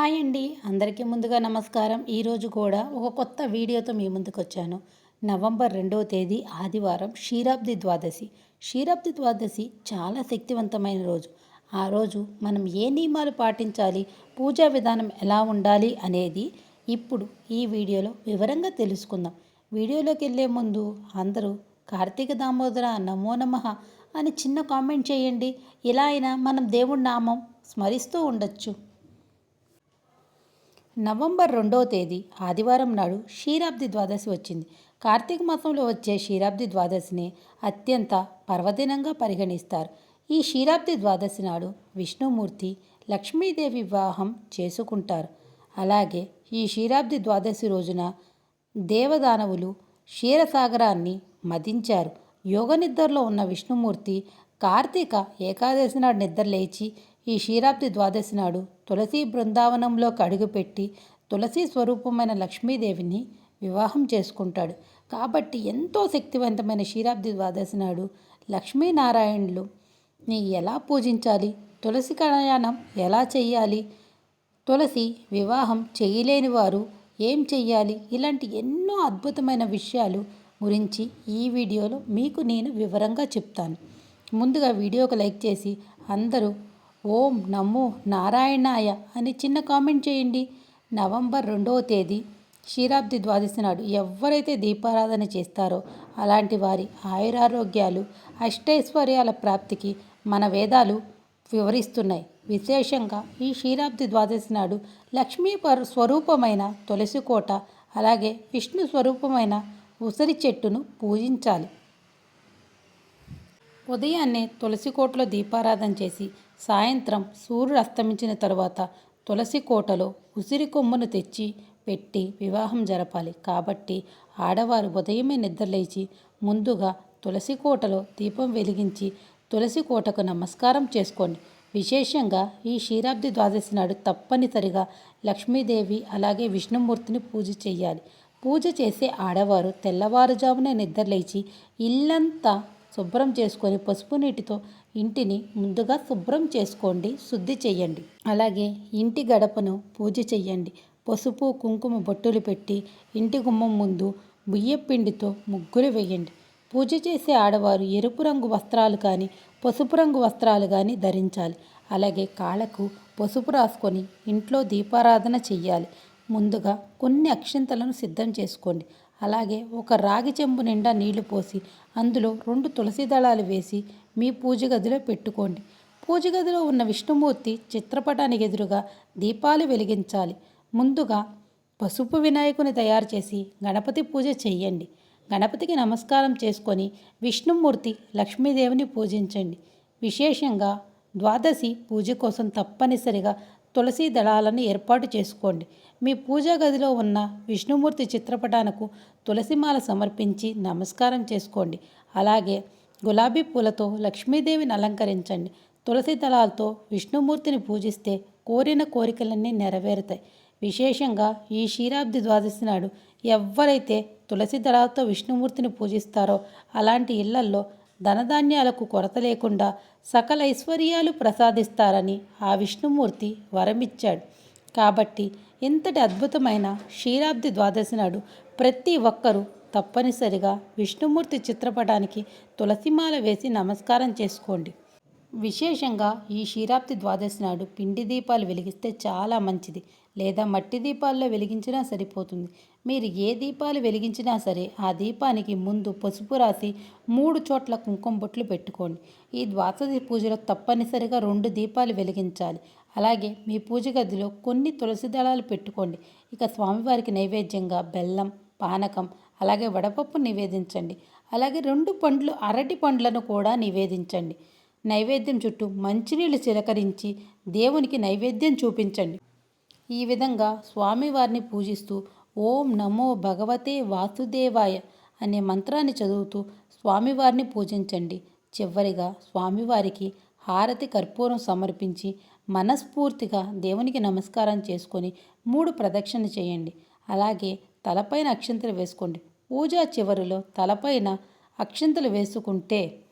Hi అండి. అందరికీ ముందుగా నమస్కారం. ఈరోజు కూడా ఒక కొత్త వీడియోతో మీ ముందుకు వచ్చాను. నవంబర్ రెండవ తేదీ ఆదివారం క్షీరాబ్ది ద్వాదశి. క్షీరాబ్ది ద్వాదశి చాలా శక్తివంతమైన రోజు. ఆ రోజు మనం ఏ నియమాలు పాటించాలి? పూజా విధానం ఎలా ఉండాలి అనేది ఇప్పుడు ఈ వీడియోలో వివరంగా తెలుసుకుందాం. వీడియోలోకి వెళ్ళే ముందు అందరూ కార్తీక దామోదర నమో నమ అని చిన్న కామెంట్ చేయండి. ఇలా అయినా మనం దేవుడి నామం స్మరిస్తూ ఉండొచ్చు. నవంబర్ రెండవ తేదీ ఆదివారం నాడు క్షీరాబ్ది ద్వాదశి వచ్చింది. కార్తీక మాసంలో వచ్చే క్షీరాబ్ది ద్వాదశిని అత్యంత పర్వదినంగా పరిగణిస్తారు. ఈ క్షీరాబ్ది ద్వాదశి నాడు విష్ణుమూర్తి లక్ష్మీదేవి వివాహం చేసుకుంటారు. అలాగే ఈ క్షీరాబ్ది ద్వాదశి రోజున దేవదానవులు క్షీరసాగరాన్ని మదించారు. యోగ నిద్రలో ఉన్న విష్ణుమూర్తి కార్తీక ఏకాదశి నాడు నిద్ర లేచి ఈ క్షీరాబ్ది ద్వాదశి నాడు తులసి బృందావనంలోకి అడుగుపెట్టి తులసి స్వరూపమైన లక్ష్మీదేవిని వివాహం చేసుకుంటాడు. కాబట్టి ఎంతో శక్తివంతమైన క్షీరాబ్ది ద్వాదశి నాడు లక్ష్మీనారాయణులు ని ఎలా పూజించాలి? తులసి కళ్యాణం ఎలా చేయాలి తులసి వివాహం చేయలేని వారు ఏం చెయ్యాలి? ఇలాంటి ఎన్నో అద్భుతమైన విషయాలు గురించి ఈ వీడియోలో మీకు నేను వివరంగా చెప్తాను. ముందుగా వీడియోకి లైక్ చేసి అందరూ ఓం నమో నారాయణాయ అని చిన్న కామెంట్ చేయండి. నవంబర్ రెండవ తేదీ క్షీరాబ్ది ద్వాదశి నాడు ఎవరైతే దీపారాధన చేస్తారో అలాంటి వారి ఆయురారోగ్యాలు అష్టైశ్వర్యాల ప్రాప్తికి మన వేదాలు వివరిస్తున్నాయి. విశేషంగా ఈ క్షీరాబ్ది ద్వాదశి నాడు లక్ష్మీ స్వరూపమైన తులసి కోట అలాగే విష్ణు స్వరూపమైన ఉసిరి చెట్టును పూజించాలి. ఉదయాన్నే తులసి కోటలో దీపారాధన చేసి సాయంత్రం సూర్యుడు అస్తమించిన తరువాత తులసి కోటలో ఉసిరి కొమ్మును తెచ్చి పెట్టి వివాహం జరపాలి. కాబట్టి ఆడవారు ఉదయమే నిద్రలేచి ముందుగా తులసి కోటలో దీపం వెలిగించి తులసి కోటకు నమస్కారం చేసుకోండి. విశేషంగా ఈ క్షీరాబ్ది ద్వాదశి నాడు తప్పనిసరిగా లక్ష్మీదేవి అలాగే విష్ణుమూర్తిని పూజ చేయాలి. పూజ చేసే ఆడవారు తెల్లవారుజామునే నిద్రలేచి ఇల్లంతా శుభ్రం చేసుకొని పసుపు నీటితో ఇంటిని ముందుగా శుభ్రం చేసుకోండి శుద్ధి చేయండి. అలాగే ఇంటి గడపను పూజ చెయ్యండి పసుపు కుంకుమ బొట్టులు పెట్టి ఇంటి గుమ్మం ముందు బియ్యపిండితో ముగ్గులు వేయండి. పూజ చేసే ఆడవారు ఎరుపు రంగు వస్త్రాలు కానీ పసుపు రంగు వస్త్రాలు కానీ ధరించాలి. అలాగే కాళ్ళకు పసుపు రాసుకొని ఇంట్లో దీపారాధన చెయ్యాలి. ముందుగా కొన్ని అక్షింతలను సిద్ధం చేసుకోండి. అలాగే ఒక రాగి చెంబు నిండా నీళ్ళు పోసి అందులో రెండు తులసి దళాలు వేసి మీ పూజ గదిలో పెట్టుకోండి. పూజ గదిలో ఉన్న విష్ణుమూర్తి చిత్రపటానికి ఎదురుగా దీపాలు వెలిగించాలి. ముందుగా పసుపు వినాయకుని తయారు చేసి గణపతి పూజ చెయ్యండి గణపతికి నమస్కారం చేసుకొని విష్ణుమూర్తి లక్ష్మీదేవిని పూజించండి. విశేషంగా ద్వాదశి పూజ కోసం తప్పనిసరిగా తులసీ దళాలను ఏర్పాటు చేసుకోండి. మీ పూజా గదిలో ఉన్న విష్ణుమూర్తి చిత్రపటానికి తులసిమాల సమర్పించి నమస్కారం చేసుకోండి. అలాగే గులాబీ పూలతో లక్ష్మీదేవిని అలంకరించండి. తులసి దళాలతో విష్ణుమూర్తిని పూజిస్తే కోరిన కోరికలన్నీ నెరవేరుతాయి. విశేషంగా ఈ క్షీరాబ్ది ద్వాదశి నాడు ఎవరైతే తులసి దళాలతో విష్ణుమూర్తిని పూజిస్తారో అలాంటి ఇళ్ళల్లో ధనధాన్యాలకు కొరత లేకుండా సకల ఐశ్వర్యాలు ప్రసాదిస్తారని ఆ విష్ణుమూర్తి వరమిచ్చాడు. కాబట్టి ఇంతటి అద్భుతమైన క్షీరాబ్ది ద్వాదశి నాడు ప్రతి ఒక్కరూ తప్పనిసరిగా విష్ణుమూర్తి చిత్రపటానికి తులసిమాల వేసి నమస్కారం చేసుకోండి. విశేషంగా ఈ క్షీరాబ్ది ద్వాదశి నాడు పిండి దీపాలు వెలిగిస్తే చాలా మంచిది. లేదా మట్టి దీపాల్లో వెలిగించినా సరిపోతుంది. మీరు ఏ దీపాలు వెలిగించినా సరే ఆ దీపానికి ముందు పసుపు రాసి మూడు చోట్ల కుంకుమ బొట్లు పెట్టుకోండి. ఈ ద్వాదశి పూజలో తప్పనిసరిగా రెండు దీపాలు వెలిగించాలి. అలాగే మీ పూజ గదిలో కొన్ని తులసి దళాలు పెట్టుకోండి. ఇక స్వామివారికి నైవేద్యంగా బెల్లం పానకం అలాగే వడపప్పు నివేదించండి. అలాగే రెండు పండ్లు అరటి పండ్లను కూడా నివేదించండి. నైవేద్యం చుట్టూ మంచినీళ్ళు చిలకరించి దేవునికి నైవేద్యం చూపించండి. ఈ విధంగా స్వామివారిని పూజిస్తూ ఓం నమో భగవతే వాసుదేవాయ అనే మంత్రాన్ని చదువుతూ స్వామివారిని పూజించండి. చివరిగా స్వామివారికి హారతి కర్పూరం సమర్పించి మనస్ఫూర్తిగా దేవునికి నమస్కారం చేసుకొని మూడు ప్రదక్షిణ చేయండి. అలాగే తలపైన అక్షంతలు వేసుకోండి. పూజా చివరిలో తలపైన అక్షంతలు వేసుకుంటే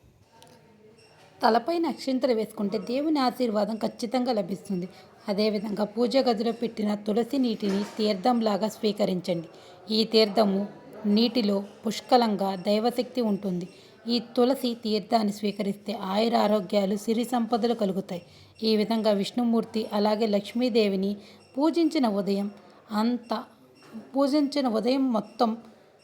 తలపైన అక్షంతలు వేసుకుంటే దేవుని ఆశీర్వాదం ఖచ్చితంగా లభిస్తుంది. అదేవిధంగా పూజ గదిలో పెట్టిన తులసి నీటిని తీర్థంలాగా స్వీకరించండి. ఈ తీర్థము నీటిలో పుష్కలంగా దైవశక్తి ఉంటుంది. ఈ తులసి తీర్థాన్ని స్వీకరిస్తే ఆయుర ఆరోగ్యాలు సిరి సంపదలు కలుగుతాయి. ఈ విధంగా విష్ణుమూర్తి అలాగే లక్ష్మీదేవిని పూజించిన ఉదయం అంత పూజించిన ఉదయం మొత్తం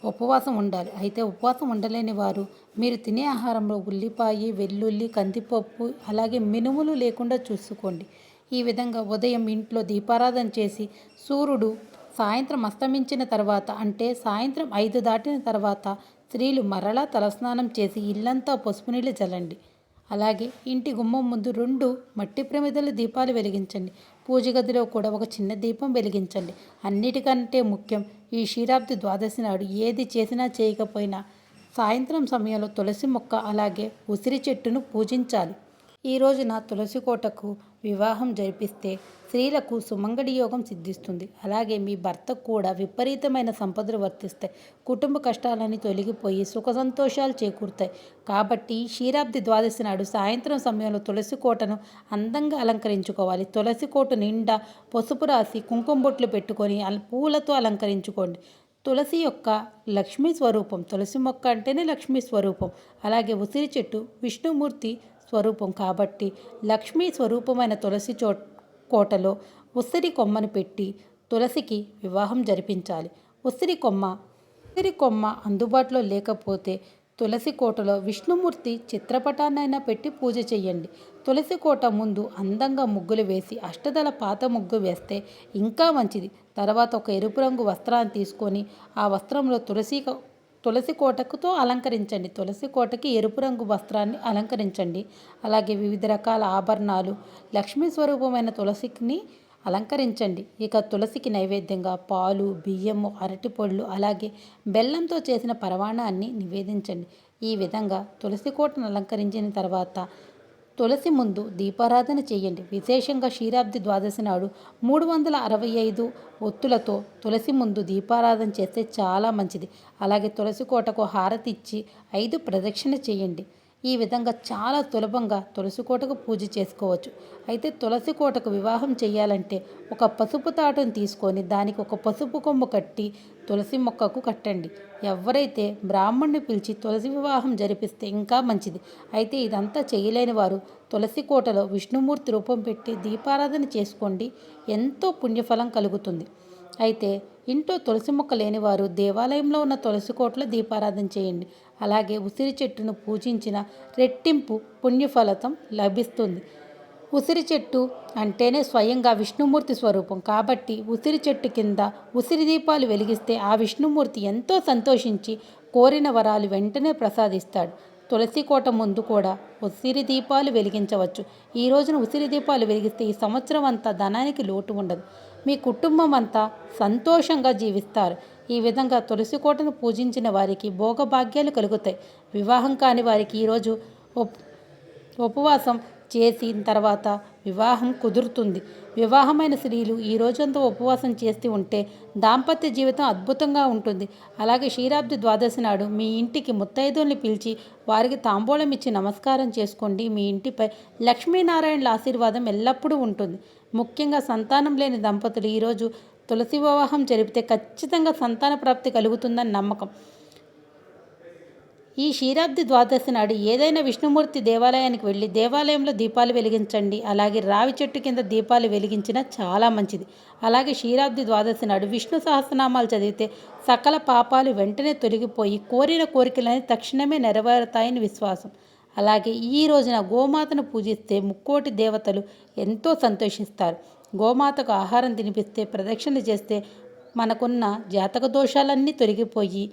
ఉపవాసం ఉండాలి. అయితే ఉపవాసం ఉండలేని వారు మీరు తినే ఆహారంలో ఉల్లిపాయ వెల్లుల్లి కందిపప్పు అలాగే మినుములు లేకుండా చూసుకోండి. ఈ విధంగా ఉదయం ఇంట్లో దీపారాధన చేసి సూర్యుడు సాయంత్రం అస్తమించిన తర్వాత అంటే సాయంత్రం ఐదు దాటిన తర్వాత స్త్రీలు మరలా తలస్నానం చేసి ఇల్లంతా పసుపు నీళ్ళు చల్లండి. అలాగే ఇంటి గుమ్మం ముందు రెండు మట్టి ప్రమిదల దీపాలు వెలిగించండి. పూజ గదిలో కూడా ఒక చిన్న దీపం వెలిగించండి. అన్నిటికంటే ముఖ్యం ఈ క్షీరాబ్ది ద్వాదశి నాడు ఏది చేసినా చేయకపోయినా సాయంత్రం సమయంలో తులసి మొక్క అలాగే ఉసిరి చెట్టును పూజించాలి. ఈ రోజున తులసి కోటకు వివాహం జరిపిస్తే స్త్రీలకు సుమంగడి యోగం సిద్ధిస్తుంది. అలాగే మీ భర్తకు కూడా విపరీతమైన సంపదలు వర్తిస్తాయి కుటుంబ కష్టాలన్నీ తొలగిపోయి సుఖ సంతోషాలు చేకూరుతాయి. కాబట్టి క్షీరాబ్ది ద్వాదశి నాడు సాయంత్రం సమయంలో తులసి కోటను అందంగా అలంకరించుకోవాలి. తులసి కోట నిండా పసుపు రాసి కుంకుమ బొట్లు పెట్టుకొని పూలతో అలంకరించుకోండి. తులసి యొక్క లక్ష్మీ స్వరూపం తులసి మొక్క అంటేనే లక్ష్మీ స్వరూపం. అలాగే ఉసిరి చెట్టు విష్ణుమూర్తి స్వరూపం కాబట్టి లక్ష్మీ స్వరూపమైన తులసి చో కోటలో ఉసిరి కొమ్మను పెట్టి తులసికి వివాహం జరిపించాలి. ఉసిరి కొమ్మ ఉసిరి కొమ్మ అందుబాటులో లేకపోతే తులసి కోటలో విష్ణుమూర్తి చిత్రపటాన్నైనా పెట్టి పూజ చేయండి తులసి కోట ముందు అందంగా ముగ్గులు వేసి అష్టదల పాత ముగ్గు వేస్తే ఇంకా మంచిది. తర్వాత ఒక ఎరుపు రంగు వస్త్రాన్ని తీసుకొని ఆ వస్త్రంలో తులసి తులసి కోటకుతో అలంకరించండి. తులసి కోటకి ఎరుపు రంగు వస్త్రాన్ని అలంకరించండి. అలాగే వివిధ రకాల ఆభరణాలు లక్ష్మీ స్వరూపమైన తులసిని అలంకరించండి. ఇక తులసికి నైవేద్యంగా పాలు బియ్యము అరటిపళ్ళు అలాగే బెల్లంతో చేసిన పరవాణాన్ని నివేదించండి. ఈ విధంగా తులసి కోటను అలంకరించిన తర్వాత తులసి ముందు దీపారాధన చేయండి. విశేషంగా క్షీరాబ్ది ద్వాదశి నాడు మూడు వందల అరవై ఐదు ఒత్తులతో తులసి ముందు దీపారాధన చేస్తే చాలా మంచిది. అలాగే తులసి కోటకు హారతి ఇచ్చి ఐదు ప్రదక్షిణ చేయండి. ఈ విధంగా చాలా సులభంగా తులసి కోటకు పూజ చేసుకోవచ్చు. అయితే తులసి కోటకు వివాహం చేయాలంటే ఒక పసుపు తాటను తీసుకొని దానికి ఒక పసుపు కొమ్ము కట్టి తులసి మొక్కకు కట్టండి. ఎవరైతే బ్రాహ్మణ్ణి పిలిచి తులసి వివాహం జరిపిస్తే ఇంకా మంచిది. అయితే ఇదంతా చేయలేని వారు తులసి కోటలో విష్ణుమూర్తి రూపం పెట్టి దీపారాధన చేసుకోండి. ఎంతో పుణ్యఫలం కలుగుతుంది. అయితే ఇంట్లో తులసి మొక్క లేనివారు దేవాలయంలో ఉన్న తులసి కోట్ల దీపారాధన చేయండి. అలాగే ఉసిరి చెట్టును పూజించిన రెట్టింపు పుణ్యఫలితం లభిస్తుంది. ఉసిరి చెట్టు అంటేనే స్వయంగా విష్ణుమూర్తి స్వరూపం. కాబట్టి ఉసిరి చెట్టు కింద ఉసిరి దీపాలు వెలిగిస్తే ఆ విష్ణుమూర్తి ఎంతో సంతోషించి కోరిన వరాలు వెంటనే ప్రసాదిస్తాడు. తులసి కోట ముందు కూడా ఉసిరి దీపాలు వెలిగించవచ్చు. ఈ రోజున ఉసిరి దీపాలు వెలిగిస్తే ఈ సంవత్సరం అంతా ధనానికి లోటు ఉండదు. మీ కుటుంబం అంతా సంతోషంగా జీవిస్తారు. ఈ విధంగా తులసి కోటను పూజించిన వారికి భోగభాగ్యాలు కలుగుతాయి. వివాహం కాని వారికి ఈరోజు ఉపవాసం చేసిన తర్వాత వివాహం కుదురుతుంది. వివాహమైన స్త్రీలు ఈ రోజంతా ఉపవాసం చేస్తూ ఉంటే దాంపత్య జీవితం అద్భుతంగా ఉంటుంది. అలాగే క్షీరాబ్ది ద్వాదశి నాడు మీ ఇంటికి ముత్తైదుల్ని పిలిచి వారికి తాంబూలం ఇచ్చి నమస్కారం చేసుకోండి. మీ ఇంటిపై లక్ష్మీనారాయణల ఆశీర్వాదం ఎల్లప్పుడూ ఉంటుంది. ముఖ్యంగా సంతానం లేని దంపతులు ఈరోజు తులసి వివాహం జరిపితే ఖచ్చితంగా సంతాన ప్రాప్తి కలుగుతుందని నమ్మకం. ఈ క్షీరాబ్ది ద్వాదశి నాడు ఏదైనా విష్ణుమూర్తి దేవాలయానికి వెళ్ళి దేవాలయంలో దీపాలు వెలిగించండి. అలాగే రావి చెట్టు కింద దీపాలు వెలిగించినా చాలా మంచిది. అలాగే క్షీరాబ్ది ద్వాదశి నాడు విష్ణు సహస్రనామాలు చదివితే సకల పాపాలు వెంటనే తొలగిపోయి కోరిన కోరికలని తక్షణమే నెరవేరుతాయని విశ్వాసం. అలాగే ఈ రోజున గోమాతను పూజిస్తే ముక్కోటి దేవతలు ఎంతో సంతోషిస్తారు. గోమాతకు ఆహారం తినిపిస్తే ప్రదక్షిణ చేస్తే మనకున్న జాతక దోషాలన్నీ తొలగిపోయి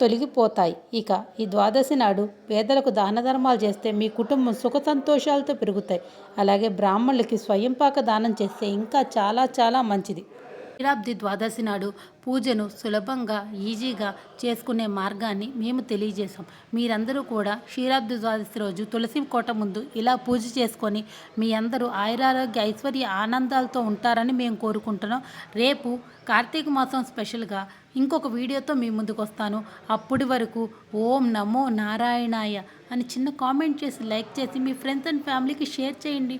తొలగిపోతాయి. ఇక ఈ ద్వాదశి నాడు పేదలకు దాన ధర్మాలు చేస్తే మీ కుటుంబం సుఖ సంతోషాలతో పెరుగుతాయి. అలాగే బ్రాహ్మణులకి స్వయంపాక దానం చేస్తే ఇంకా చాలా చాలా మంచిది. శిలాబ్ది ద్వాదశి నాడు పూజను సులభంగా ఈజీగా చేసుకునే మార్గాన్ని మేము తెలియజేశాం. మీరందరూ కూడా క్షీరాబ్ది ద్వాదశి రోజు తులసి కోట ముందు ఇలా పూజ చేసుకొని మీ అందరూ ఆయురారోగ్య ఐశ్వర్య ఆనందాలతో ఉంటారని మేము కోరుకుంటున్నాం. రేపు కార్తీక మాసం స్పెషల్గా ఇంకొక వీడియోతో మీ ముందుకు వస్తాను. అప్పటి వరకు ఓం నమో నారాయణాయ అని చిన్న కామెంట్ చేసి లైక్ చేసి మీ ఫ్రెండ్స్ అండ్ ఫ్యామిలీకి షేర్ చేయండి.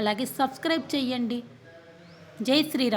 అలాగే సబ్స్క్రైబ్ చేయండి. జై శ్రీరామ్.